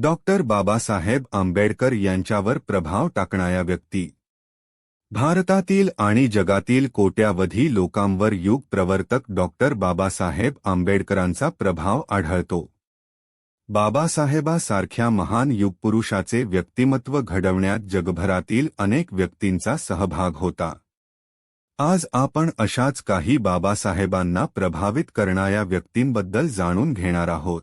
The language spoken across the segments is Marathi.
डॉक्टर बाबासाहेब आंबेडकर यांच्यावर प्रभाव टाकणाऱ्या व्यक्ती. भारतातील आणि जगातील कोट्यावधी लोकांवर युग प्रवर्तक डॉक्टर बाबासाहेब आंबेडकरांचा प्रभाव आढळतो. बाबासाहेबासारख्या महान युगपुरुषाचे व्यक्तिमत्व घडवण्यात जगभरातील अनेक व्यक्तींचा सहभाग होता. आज आपण अशाच काही बाबासाहेबांना प्रभावित करणाऱ्या व्यक्तींबद्दल जाणून घेणार आहोत.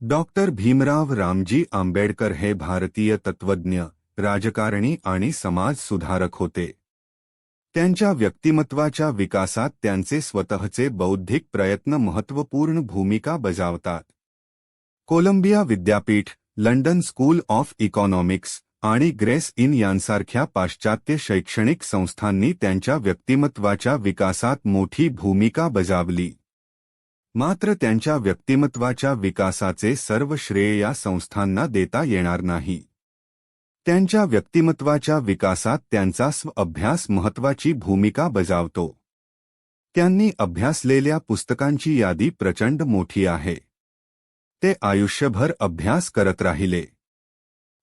डॉक्टर भीमराव रामजी आंबेडकर हे भारतीय तत्वज्ञ राजकारणी आणि समाज सुधारक होते. त्यांच्या व्यक्तिमत्वाच्या विकासात त्यांचे स्वतःचे बौद्धिक प्रयत्न महत्त्वपूर्ण भूमिका बजावतात. कोलंबिया विद्यापीठ, लंडन स्कूल ऑफ़ इकॉनॉमिक्स आणि ग्रेस इन यांसारख्या पाश्चात्य शैक्षणिक संस्थांनी त्यांच्या व्यक्तिमत्वाच्या विकासात मोठी भूमिका बजावली. मात्र त्यांच्या व्यक्तिमत्वाच्या विकासाचे सर्व श्रेय या संस्थांना देता येणार नाही. त्यांच्या व्यक्तिमत्वाच्या विकासात त्यांचा स्व अभ्यास महत्वाची भूमिका बजावतो. त्यांनी अभ्यासलेल्या पुस्तकांची यादी प्रचंड मोठी आहे. ते आयुष्यभर अभ्यास करत राहिले.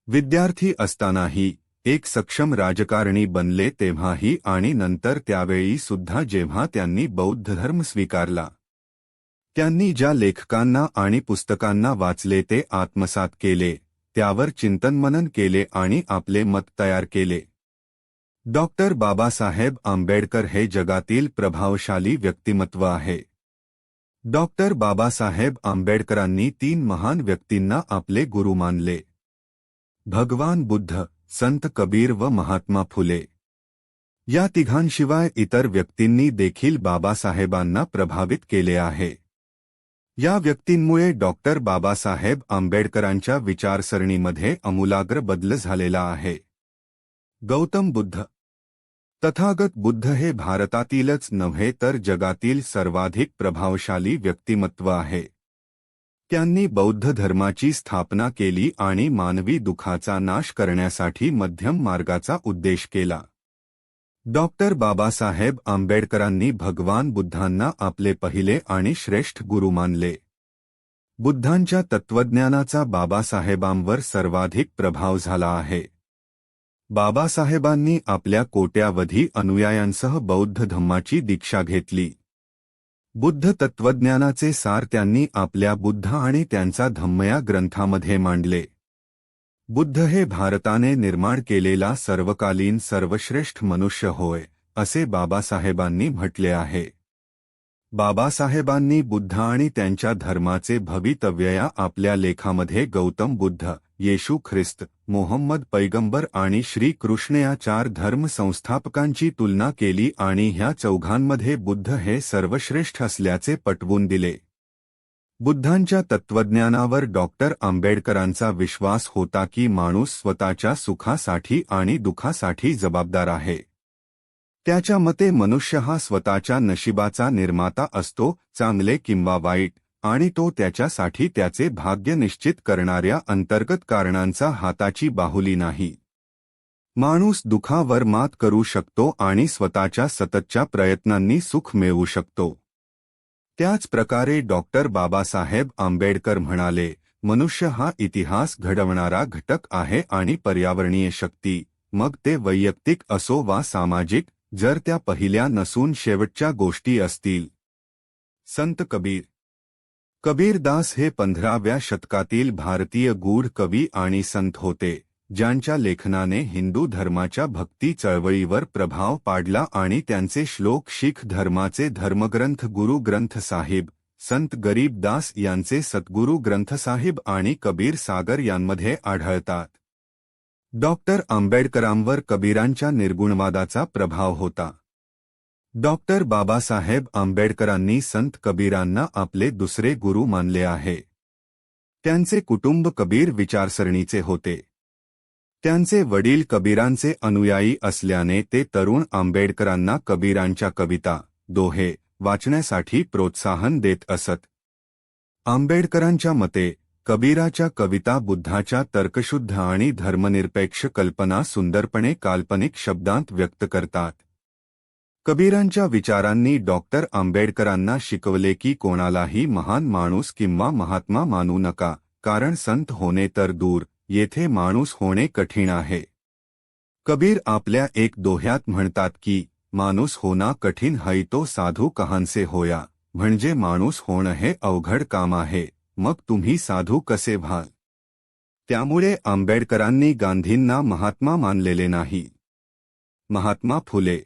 विद्यार्थी असतानाही एक सक्षम राजकारणी बनले तेव्हाही आणि नंतर त्यावेळी सुद्धा जेव्हा त्यांनी बौद्ध धर्म स्वीकारला. त्यांनी ज्या लेखकांना आणि पुस्तकांना वाचले ते आत्मसात केले, त्यावर चिंतनमनन केले आणि आपले मत तयार केले. डॉक्टर बाबासाहेब आंबेडकर हे जगातील प्रभावशाली व्यक्तिमत्व आहे. डॉक्टर बाबासाहेब आंबेडकरांनी तीन महान व्यक्तींना आपले गुरु मानले. भगवान बुद्ध, संत कबीर व महात्मा फुले. या तिघांशिवाय इतर व्यक्तींनी देखील बाबासाहेबांना प्रभावित केले आहे. या व्यक्तींमुळे डॉक्टर बाबासाहेब आंबेडकरांच्या विचारसरणीमध्ये अमूलाग्र बदल झालेला आहे. गौतम बुद्ध. तथागत बुद्ध हे भारतातीलच नव्हे तर जगातील सर्वाधिक प्रभावशाली व्यक्तिमत्व आहे. त्यांनी बौद्ध धर्माची स्थापना केली आणि मानवी दुखाचा नाश करण्यासाठी मध्यम मार्गाचा उद्देश केला. डॉक्टर बाबासाहेब आंबेडकरांनी भगवान बुद्धांना आपले पहिले आणि श्रेष्ठ गुरु मानले. बुद्धांच्या तत्वज्ञानाचा बाबासाहेबांवर सर्वाधिक प्रभाव झाला आहे. बाबासाहेबांनी आपल्या कोट्यावधी अनुयायांसह बौद्ध धम्माची दीक्षा घेतली. बुद्ध तत्वज्ञानाचे सार त्यांनी आपल्या बुद्ध आणि त्यांचा धम्मया ग्रंथामध्ये मांडले. बुद्ध हे भारताने निर्माण केलेला सर्वकालीन सर्वश्रेष्ठ मनुष्य होय असे बाबासाहेबांनी म्हटले आहे. बाबासाहेबांनी बुद्ध आणि त्यांच्या धर्माचे भवितव्य या आपल्या लेखामध्ये गौतम बुद्ध येशू ख्रिस्त मोहम्मद पैगंबर आणि श्री कृष्ण या चार धर्म संस्थापकांची तुलना केली आणि ह्या चौघांमध्ये बुद्ध हे सर्वश्रेष्ठ असल्याचे पटवून दिले. बुद्धांच्या तत्वज्ञानावर डॉक्टर आंबेडकरांचा विश्वास होता की माणूस स्वतःच्या सुखासाठी आणि दुखासाठी जबाबदार आहे. त्याच्या मते मनुष्य हा स्वतःच्या नशिबाचा निर्माता असतो चांगले किंवा वाईट आणि तो त्याच्यासाठी त्याचे भाग्य निश्चित करणाऱ्या अंतर्गत कारणांचा हाताची बाहुली नाही. माणूस दुखावर मात करू शकतो आणि स्वतःच्या सततच्या प्रयत्नांनी सुख मिळवू शकतो. त्याच प्रकारे डॉक्टर बाबासाहेब आंबेडकर म्हणाले मनुष्य हा इतिहास घडवणारा घटक आहे आणि पर्यावरणीय शक्ती. मग ते वैयक्तिक असो वा सामाजिक जर त्या पहिल्या नसून शेवटच्या गोष्टी असतील. संत कबीर कबीरदास हे पंधराव्या शतकातील भारतीय गूढ कवी आणि संत होते. ज्यांच्या लेखनाने हिंदू धर्माच्या भक्ती चळवळीवर प्रभाव पाडला आणि त्यांचे श्लोक शीख धर्माचे धर्मग्रंथ गुरु ग्रंथ साहिब संत गरीब दास यांचे सद्गुरू ग्रंथसाहिब आणि कबीर सागर यांमध्ये आढळतात. डॉक्टर आंबेडकरांवर कबीरांच्या निर्गुणवादाचा प्रभाव होता. डॉक्टर बाबासाहेब आंबेडकरांनी संत कबीरांना आपले दुसरे गुरु मानले आहे. त्यांचे कुटुंब कबीर विचारसरणीचे होते. त्यांचे वडील कबीरांचे अनुयायी असल्याने ते तरुण आंबेडकरांना कबीरांच्या कविता दोहे वाचण्यासाठी प्रोत्साहन देत असत. आंबेडकरांच्या मते कबीराच्या कविता बुद्धाच्या तर्कशुद्ध आणि धर्मनिरपेक्ष कल्पना सुंदरपणे काल्पनिक शब्दांत व्यक्त करतात. कबीरांच्या विचारांनी डॉक्टर आंबेडकरांना शिकवले की कोणालाही महान माणूस किंवा महात्मा मानू नका कारण संत होणे तर दूर येथे माणूस होणे कठीण आहे. कबीर आपल्या एक दोह्यात म्हणतात की, माणूस होना कठीण है तो साधू कहानसे होया, म्हणजे माणूस होणं हे अवघड काम आहे, मग तुम्ही साधू कसे व्हाल? त्यामुळे आंबेडकरांनी गांधींना महात्मा मानलेले नाही. महात्मा फुले.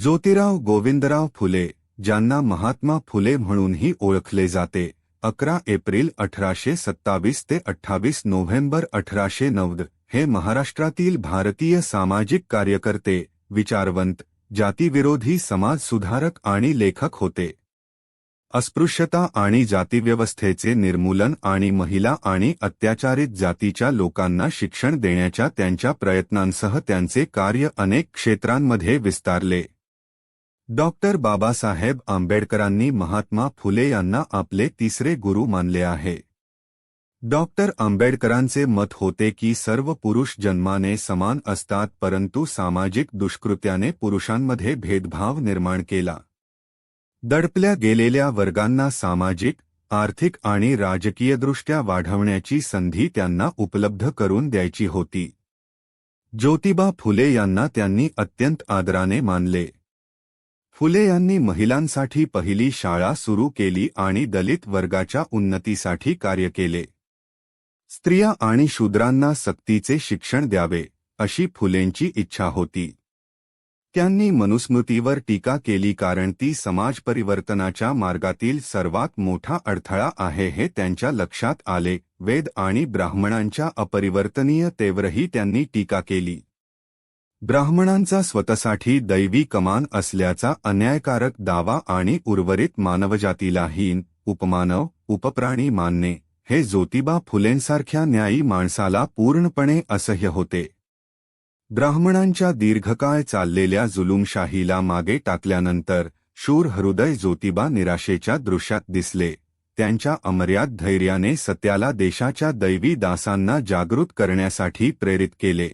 ज्योतिराव गोविंदराव फुले, ज्यांना महात्मा फुले म्हणूनही ओळखले जाते अकरा एप्रिल अठराशे सत्तावीस ते अठ्ठावीस नोव्हेंबर अठराशे नव्वद हे महाराष्ट्रातील भारतीय सामाजिक कार्यकर्ते विचारवंत जातीविरोधी समाज सुधारक आणि लेखक होते. अस्पृश्यता आणि जातीव्यवस्थेचे निर्मूलन आणि महिला आणि अत्याचारित जातीच्या लोकांना शिक्षण देण्याच्या त्यांच्या प्रयत्नांसह त्यांचे कार्य अनेक क्षेत्रांमध्ये विस्तारले. डॉक्टर बाबासाहेब आंबेडकरांनी महात्मा फुले यांना आपले तिसरे गुरु मानले आहे. डॉक्टर आंबेडकरांचे मत होते की सर्व पुरुष जन्माने समान असतात परंतु सामाजिक दुष्कृत्याने पुरुषांमध्ये भेदभाव निर्माण केला. दडपल्या गेलेल्या वर्गांना सामाजिक, आर्थिक आणि राजकीयदृष्ट्या वाढवण्याची संधी त्यांना उपलब्ध करून द्यायची होती. ज्योतिबा फुले यांना त्यांनी अत्यंत आदराने मानले. फुले यांनी महिलांसाठी पहिली शाळा सुरू केली आणि दलित वर्गाच्या उन्नतीसाठी कार्य केले. स्त्रिया आणि शूद्रांना सक्तीचे शिक्षण द्यावे अशी फुलेंची इच्छा होती. त्यांनी मनुस्मृतीवर टीका केली कारण ती समाज परिवर्तनाच्या मार्गातील सर्वात मोठा अडथळा आहे हे त्यांच्या लक्षात आले वेद आणि ब्राह्मणांच्या अपरिवर्तनीयतेवरही त्यांनी टीका केली. ब्राह्मणांचा स्वतःसाठी दैवी कमान असल्याचा अन्यायकारक दावा आणि उर्वरित मानवजातीला हीन उपमानव उपप्राणी मानणे हे ज्योतिबा फुलेंसारख्या न्यायी माणसाला पूर्णपणे असह्य होते. ब्राह्मणांच्या दीर्घकाळ चाललेल्या जुलुमशाहीला मागे टाकल्यानंतर शूर हृदय ज्योतिबा निराशेच्या दृश्यात दिसले. त्यांच्या अमर्याद धैर्याने सत्याला देशाच्या दैवी दासांना जागृत करण्यासाठी प्रेरित केले.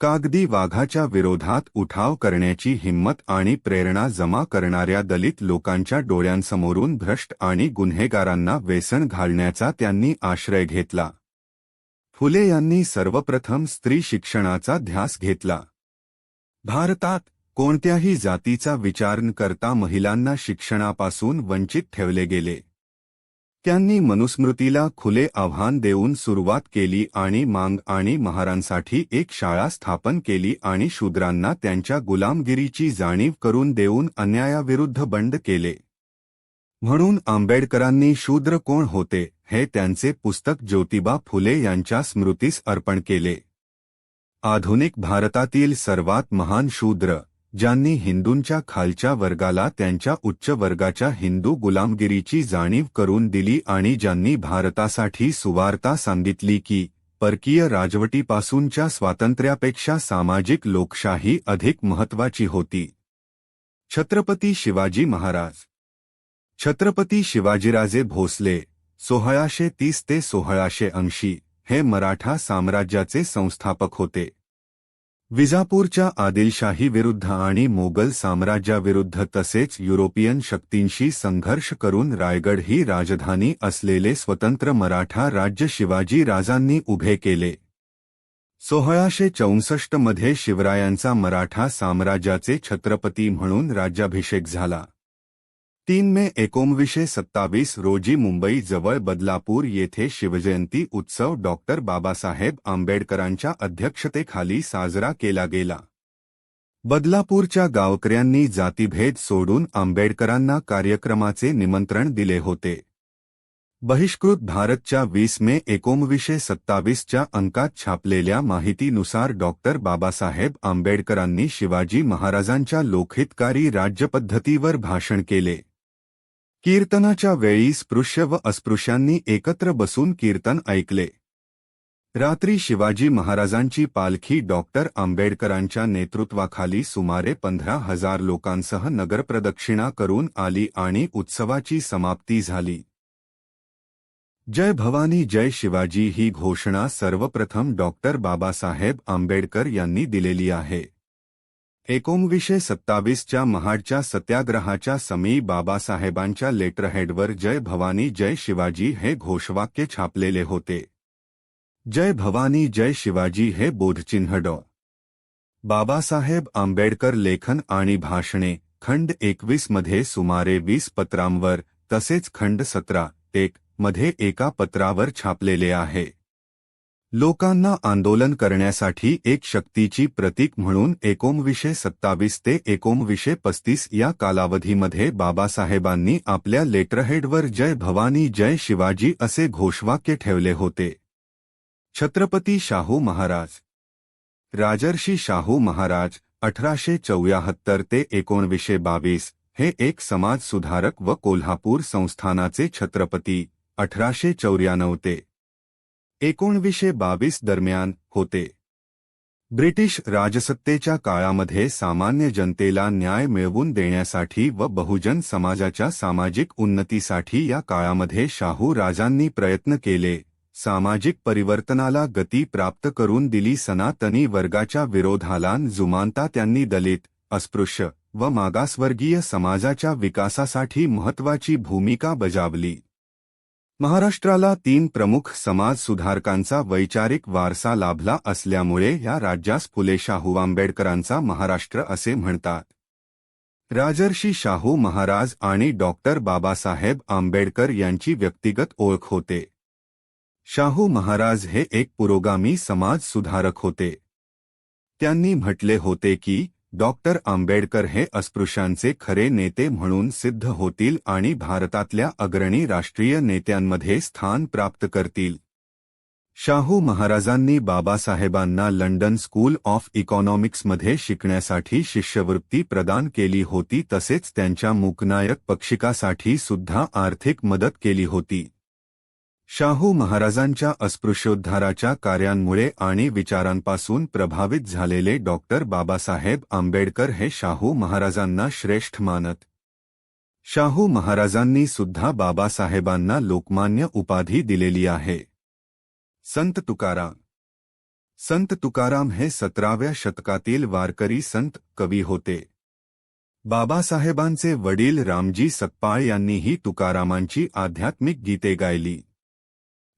कागदी वाघाच्या विरोधात उठाव करण्याची हिंमत आणि प्रेरणा जमा करणाऱ्या दलित लोकांच्या डोळ्यांसमोरून भ्रष्ट आणि गुन्हेगारांना वेसन घालण्याचा त्यांनी आश्रय घेतला. फुले यांनी सर्वप्रथम स्त्री शिक्षणाचा ध्यास घेतला. भारतात कोणत्याही जातीचा विचार न करता महिलांना शिक्षणापासून वंचित ठेवले गेले. त्यांनी मनुस्मृतीला खुले आव्हान देऊन सुरुवात केली आणि मांग आणि महारांसाठी एक शाळा स्थापन केली आणि शूद्रांना त्यांच्या गुलामगिरीची जाणीव करून देऊन अन्यायाविरुद्ध बंड केले. म्हणून आंबेडकरांनी शूद्र कोण होते हे त्यांचे पुस्तक ज्योतिबा फुले यांच्या स्मृतीस अर्पण केले. आधुनिक भारतातील सर्वात महान शूद्र ज्यांनी हिंदूंच्या खालच्या वर्गाला त्यांच्या उच्च वर्गाच्या हिंदू गुलामगिरीची जाणीव करून दिली आणि ज्यांनी भारतासाठी सुवार्ता सांगितली की परकीय राजवटीपासूनच्या स्वातंत्र्यापेक्षा सामाजिक लोकशाही अधिक महत्वाची होती. छत्रपती शिवाजी महाराज. छत्रपती शिवाजीराजे भोसले सोहळाशे तीस ते सोळाशे ऐंशी हे मराठा साम्राज्याचे संस्थापक होते. विजापूरच्या आदिलशाही विरुद्ध आणि मोगल साम्राज्याविरुद्ध तसेच युरोपियन शक्तींशी संघर्ष करून रायगड ही राजधानी असलेले स्वतंत्र मराठा राज्य शिवाजी राजांनी उभे केले. सोहळाशे चौसष्टमध्ये शिवरायांचा मराठा साम्राज्याचे छत्रपती म्हणून राज्याभिषेक झाला. तीन मे एकोणवीसशे सत्तावीस रोजी मुंबई जवळ बदलापूर येथे शिवजयंती उत्सव डॉक्टर बाबासाहेब आंबेडकरांच्या अध्यक्षतेखाली साजरा केला गेला. बदलापूरच्या गावकऱ्यांनी जातीभेद सोडून आंबेडकरांना कार्यक्रमाचे निमंत्रण दिले होते. बहिष्कृत भारतच्या वीस मे एकोणवीसशे सत्तावीसच्या अंकात छापलेल्या माहितीनुसार डॉक्टर बाबासाहेब आंबेडकरांनी शिवाजी महाराजांच्या लोकहितकारी राज्यपद्धतीवर भाषण केले. कीर्तनाच्या वेळी स्पृश्य व अस्पृश्यांनी एकत्र बसून कीर्तन ऐकले. रात्री शिवाजी महाराजांची पालखी डॉक्टर आंबेडकरांच्या नेतृत्वाखाली सुमारे पंधरा हजार लोकांसह नगरप्रदक्षिणा करून आली आणि उत्सवाची समाप्ती झाली. जय भवानी जय शिवाजी ही घोषणा सर्वप्रथम डॉक्टर बाबासाहेब आंबेडकर यांनी दिलेली आहे. एकोणवीसशे सत्तावीसच्या महाडच्या सत्याग्रहाच्या समी बाबासाहेबांच्या लेटरहेडवर जय भवानी, जय शिवाजी हे घोषवाक्य छापलेले होते. जय भवानी, जय शिवाजी हे बोधचिन्ह डॉ. बाबासाहेब आंबेडकर लेखन आणि भाषणे, खंड एकवीस मध्ये सुमारे वीस पत्रांवर, तसेच खंड सतरा, एक मध्ये एका पत्रावर छापलेले आहे. लोकांना आंदोलन करण्यासाठी एक शक्तीची प्रतीक म्हणून एकोणवीसशे सत्तावीस ते एकोणवीसशे पस्तीस या कालावधीमध्ये बाबासाहेबांनी आपल्या लेटरहेडवर जय भवानी जय शिवाजी असे घोषवाक्य ठेवले होते. छत्रपती शाहू महाराज. राजर्षी शाहू महाराज अठराशे चौऱ्याहत्तर ते एकोणवीसशे बावीस हे एक समाज सुधारक व कोल्हापूर संस्थानाचे छत्रपती अठराशे चौऱ्याण्णव ते एकोणवीसशे बावीस दरम्यान होते. ब्रिटिश राजसत्तेच्या काळामध्ये सामान्य जनतेला न्याय मिळवून देण्यासाठी व बहुजन समाजाच्या सामाजिक उन्नतीसाठी या काळामध्ये शाहू राजांनी प्रयत्न केले. सामाजिक परिवर्तनाला गती प्राप्त करून दिली सनातनी वर्गाच्या विरोधाला जुमानता त्यांनी दलित अस्पृश्य व मागासवर्गीय समाजाच्या विकासासाठी महत्वाची भूमिका बजावली. महाराष्ट्राला तीन प्रमुख समाज सुधारकांचा वैचारिक वारसा लाभला असल्यामुळे या राज्यास फुले शाहू आंबेडकरांचा महाराष्ट्र असे म्हणतात. राजर्षी शाहू महाराज आणि डॉक्टर बाबासाहेब आंबेडकर यांची व्यक्तिगत ओळख होते. शाहू महाराज हे एक पुरोगामी समाज सुधारक होते. त्यांनी म्हटले होते की डॉक्टर आंबेडकर हे अस्पृश्यांचे खरे नेते म्हणून सिद्ध होतील आणि भारतातल्या अग्रणी राष्ट्रीय नेत्यांमध्ये स्थान प्राप्त करतील. शाहू महाराजांनी बाबासाहेबांना लंडन स्कूल ऑफ इकॉनॉमिक्समध्ये शिकण्यासाठी शिष्यवृत्ती प्रदान केली होती तसेच त्यांच्या मूकनायक पक्षिकासाठी सुद्धा आर्थिक मदत केली होती. शाहू महाराजांच्या अस्पृश्योद्धाराच्या कार्यांमुळे आणि विचारांपासून प्रभावित झालेले डॉक्टर बाबासाहेब आंबेडकर हे शाहू महाराजांना श्रेष्ठ मानत. शाहू महाराजांनी सुद्धा बाबासाहेबांना लोकमान्य उपाधी दिलेली आहे. संत तुकाराम. संत तुकाराम हे सतराव्या शतकातील वारकरी संत कवी होते. बाबासाहेबांचे वडील रामजी सकपाळ यांनीही तुकारामांची आध्यात्मिक गीते गायली.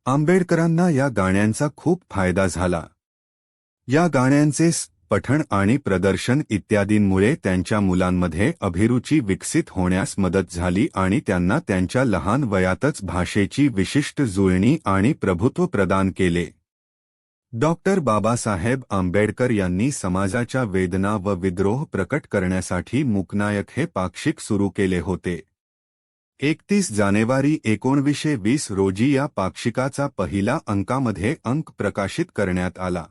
आंबेडकरांना या गाण्यांचा खूप फायदा झाला. या गाण्यांचे पठण आणि प्रदर्शन इत्यादींमुळे त्यांच्या मुलांमध्ये अभिरुची विकसित होण्यास मदत झाली आणि त्यांना त्यांच्या लहान वयातच भाषेची विशिष्ट जुळणी आणि प्रभुत्व प्रदान केले. डॉक्टर बाबासाहेब आंबेडकर यांनी समाजाच्या वेदना व विद्रोह प्रकट करण्यासाठी मुकनायक हे पाक्षिक सुरू केले होते. एकतीस जानेवारी एकोणवीसशे वीस रोजी या पाक्षिकाचा पहिला अंकामध्ये अंक प्रकाशित करण्यात आला.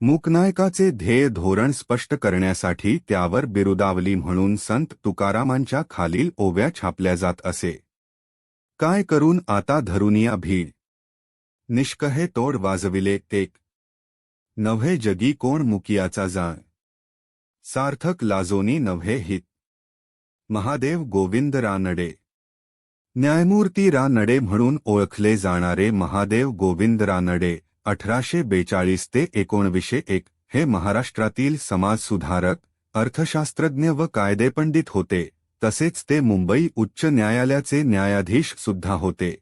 मूकनायकाचे ध्येय धोरण स्पष्ट करण्यासाठी त्यावर बिरुदावली म्हणून संत तुकारामांच्या खालील ओव्या छापल्या जात असे. काय करून आता धरुनिया भीड? निष्कहे तोड वाजविले तेक नव्हे जगी कोण मुकियाचा जाण सार्थक लाजोनी नव्हे हित. महादेव गोविंद रानडे न्यायमूर्ती रानडे म्हणून ओळखले जाणारे महादेव गोविंद रानडे अठराशे बेचाळीस ते एकोणवीसशे एक हे महाराष्ट्रातील समाजसुधारक अर्थशास्त्रज्ञ व कायदेपंडित होते. तसेच ते मुंबई उच्च न्यायालयाचे न्यायाधीश सुद्धा होते.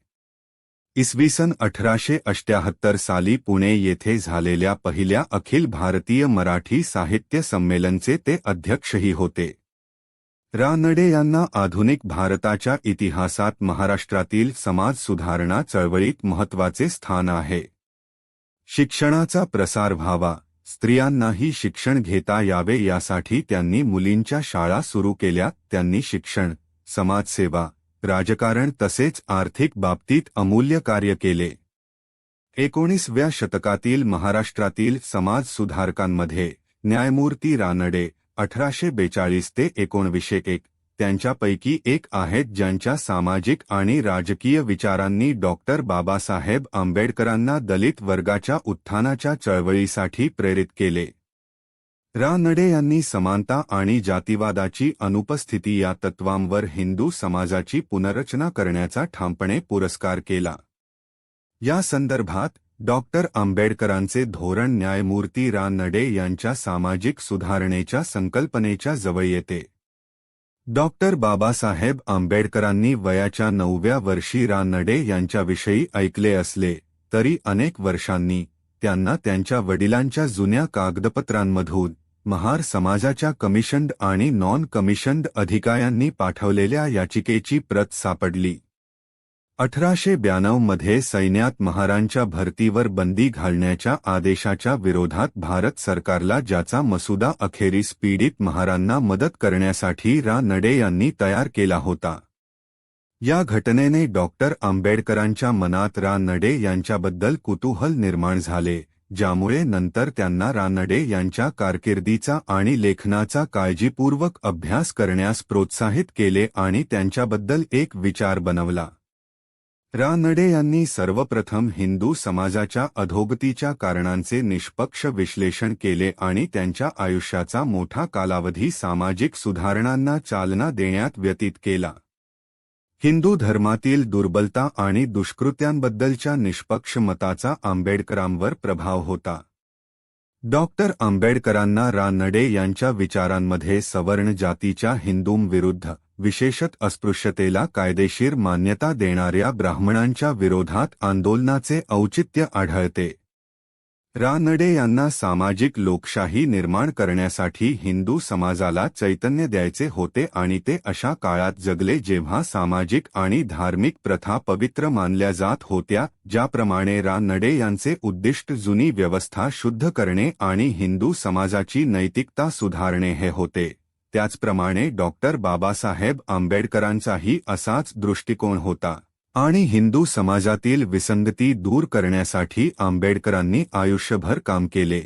इसवी सन अठराशे अष्ट्याहत्तर साली पुणे येथे झालेल्या पहिल्या अखिल भारतीय मराठी साहित्य संमेलनचे ते अध्यक्षही होते. रानडे यांना आधुनिक भारताच्या इतिहासात महाराष्ट्रातील समाज सुधारणा चळवळीत महत्त्वाचे स्थान आहे. शिक्षणाचा प्रसार व्हावा स्त्रियांनाही शिक्षण घेता यावे यासाठी त्यांनी मुलींच्या शाळा सुरू केल्या त्यांनी शिक्षण समाजसेवा राजकारण तसेच आर्थिक बाबतीत अमूल्य कार्य केले. एकोणीसव्या शतकातील महाराष्ट्रातील समाज सुधारकांमध्ये न्यायमूर्ती रानडे अठराशे बेचाळीस ते एकोणवीसशे एक. त्यांच्यापैकी एक आहेत ज्यांच्या सामाजिक आणि राजकीय विचारांनी डॉक्टर बाबासाहेब आंबेडकरांना दलित वर्गाच्या उत्थानाच्या चळवळीसाठी प्रेरित केले. रानडे यांनी समानता आणि जातीवादाची अनुपस्थिती या तत्वांवर हिंदू समाजाची पुनर्रचना करण्याचा ठामपणे पुरस्कार केला. या संदर्भात डॉक्टर आंबेडकरांचे धोरण न्यायमूर्ती रान नडे यांच्या सामाजिक सुधारणेच्या संकल्पनेच्या जवळ येते. डॉक्टर बाबासाहेब आंबेडकरांनी वयाच्या नवव्या वर्षी रान नडे यांच्याविषयी ऐकले असले तरी अनेक वर्षांनी त्यांना त्यांच्या वडिलांच्या जुन्या कागदपत्रांमधून महार समाजाच्या कमिशन्ड आणि नॉन कमिशन्ड अधिकाऱ्यांनी पाठवलेल्या याचिकेची प्रत सापडली. अठराशे ब्याण्णवमध्ये सैन्यात महारांच्या भरतीवर बंदी घालण्याच्या आदेशाच्या विरोधात भारत सरकारला ज्याचा मसुदा अखेरीस पीडित महारांना मदत करण्यासाठी रा नडे यांनी तयार केला होता. या घटनेने डॉक्टर आंबेडकरांच्या मनात रा नडे यांच्याबद्दल कुतूहल निर्माण झाले ज्यामुळे नंतर त्यांना रानडे यांच्या कारकिर्दीचा आणि लेखनाचा काळजीपूर्वक अभ्यास करण्यास प्रोत्साहित केले आणि त्यांच्याबद्दल एक विचार बनवला. रानडे यांनी सर्वप्रथम हिंदू समाजाच्या अधोगतीच्या कारणांचे निष्पक्ष विश्लेषण केले आणि त्यांच्या आयुष्याचा मोठा कालावधी सामाजिक सुधारणांना चालना देण्यात व्यतीत केला. हिंदू धर्मातील दुर्बलता आणि दुष्कृत्यांबद्दलच्या निष्पक्ष मताचा आंबेडकरांवर प्रभाव होता. डॉक्टर आंबेडकरांना रानडे यांच्या विचारांमध्ये सवर्ण जातीच्या हिंदूंविरुद्ध विशेषत अस्पृश्यतेला कायदेशीर मान्यता देणाऱ्या ब्राह्मणांच्या विरोधात आंदोलनाचे औचित्य आढळते. रानडे यांना सामाजिक लोकशाही निर्माण करण्यासाठी हिंदू समाजाला चैतन्य द्यायचे होते आणि ते अशा काळात जगले जेव्हा सामाजिक आणि धार्मिक प्रथा पवित्र मानल्या जात होत्या ज्याप्रमाणे रानडे यांचे उद्दिष्ट जुनी व्यवस्था शुद्ध करणे आणि हिंदू समाजाची नैतिकता सुधारणे हे होते. त्याचप्रमाणे डॉक्टर बाबासाहेब आंबेडकरांचाही असाच दृष्टिकोन होता. आणि हिंदू समाजातील विसंगती दूर करण्यासाठी आंबेडकरांनी आयुष्यभर काम केले.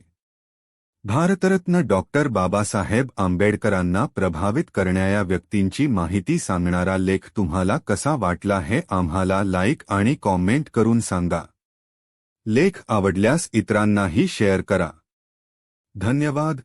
भारतरत्न डॉक्टर बाबासाहेब आंबेडकरांना प्रभावित करणाऱ्या व्यक्तींची माहिती सांगणारा लेख तुम्हाला कसा वाटला हे आम्हाला लाईक आणि कॉमेंट करून सांगा. लेख आवडल्यास इतरांनाही शेअर करा. धन्यवाद.